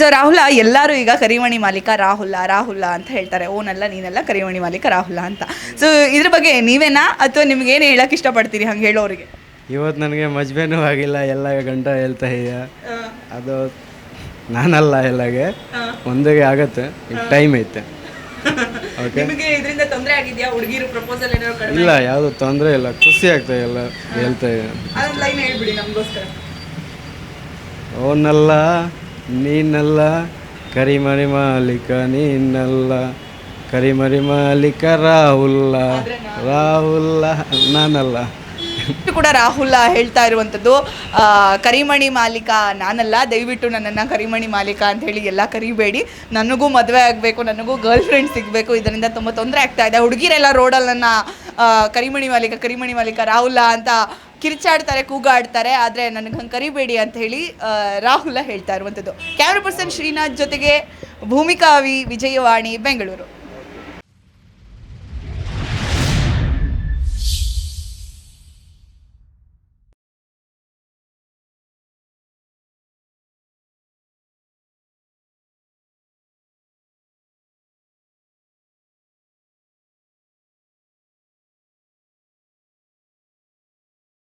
So Rahul ಎಲ್ಲರೂ ಈಗ ಕರಿಮಣಿ ಮಾಲೀಕ ರಾಹುಲ ರಾಹುಲ ಅಂತ ಹೇಳ್ತಾರೆ. ಓನಲ್ಲ ನೀನಲ್ಲ ಕರಿಮಣಿ ಮಾಲೀಕ ರಾಹುಲ ಅಂತ. ಸೊ ಇದ್ರ ಬಗ್ಗೆ ನೀವೇನಾ? ಅಥವಾ ನಿಮ್ಗೆ ಏನು ಹೇಳಕ್ ಇಷ್ಟಪಡ್ತೀರಿ ಹಂಗೆ ಹೇಳೋರಿಗೆ? ಇವತ್ತು ನನಗೆ ಮಜ್ಬೇನೂ ಆಗಿಲ್ಲ ಎಲ್ಲ ಗಂಟ ಹೇಳ್ತಾ ಇದೆಯಾ. ಅದು ನಾನಲ್ಲ ಎಲ್ಲಗೆ. ಒಂದಿಗೆ ಆಗತ್ತೆ ಈಗ ಟೈಮ್ ಐತೆ. ಓಕೆ ಇಲ್ಲ ಯಾವುದು ತೊಂದರೆ ಇಲ್ಲ. ಖುಷಿ ಆಗ್ತಾ ಇಲ್ಲ ಹೇಳ್ತಾ ಇದೆ ಅದೊಂದು ನೀನಲ್ಲ, ಕರಿಮರಿ ಮಾಲೀಕ ನೀನಲ್ಲ, ಕರಿಮರಿ ಮಾಲೀಕ ರಾಹುಲ್ಲ ರಾಹುಲ್ಲ, ನಾನಲ್ಲ. ಕೂಡ ರಾಹುಲ್ ಹೇಳ್ತಾ ಇರುವಂಥದ್ದು ಕರಿಮಣಿ ಮಾಲೀಕ ನಾನಲ್ಲ, ದಯವಿಟ್ಟು ನನ್ನನ್ನು ಕರಿಮಣಿ ಮಾಲೀಕ ಅಂತ ಹೇಳಿ ಎಲ್ಲ ಕರಿಬೇಡಿ. ನನಗೂ ಮದುವೆ ಆಗಬೇಕು, ನನಗೂ ಗರ್ಲ್ ಫ್ರೆಂಡ್ ಸಿಗಬೇಕು, ಇದರಿಂದ ತುಂಬ ತೊಂದರೆ ಆಗ್ತಾ ಇದೆ. ಹುಡುಗಿರೆಲ್ಲ ರೋಡಲ್ಲಿ ನನ್ನ ಕರಿಮಣಿ ಮಾಲೀಕ ಕರಿಮಣಿ ಮಾಲೀಕ ರಾಹುಲ ಅಂತ ಕಿರ್ಚಾಡ್ತಾರೆ, ಕೂಗಾಡ್ತಾರೆ, ಆದರೆ ನನಗೆ ಹಂಗೆ ಕರಿಬೇಡಿ ಅಂತ ಹೇಳಿ ರಾಹುಲ ಹೇಳ್ತಾ ಇರುವಂಥದ್ದು ಕ್ಯಾಮ್ರಾ ಪರ್ಸನ್ ಶ್ರೀನಾಥ್ ಜೊತೆಗೆ ಭೂಮಿಕಾವಿ ವಿಜಯವಾಣಿ, ಬೆಂಗಳೂರು.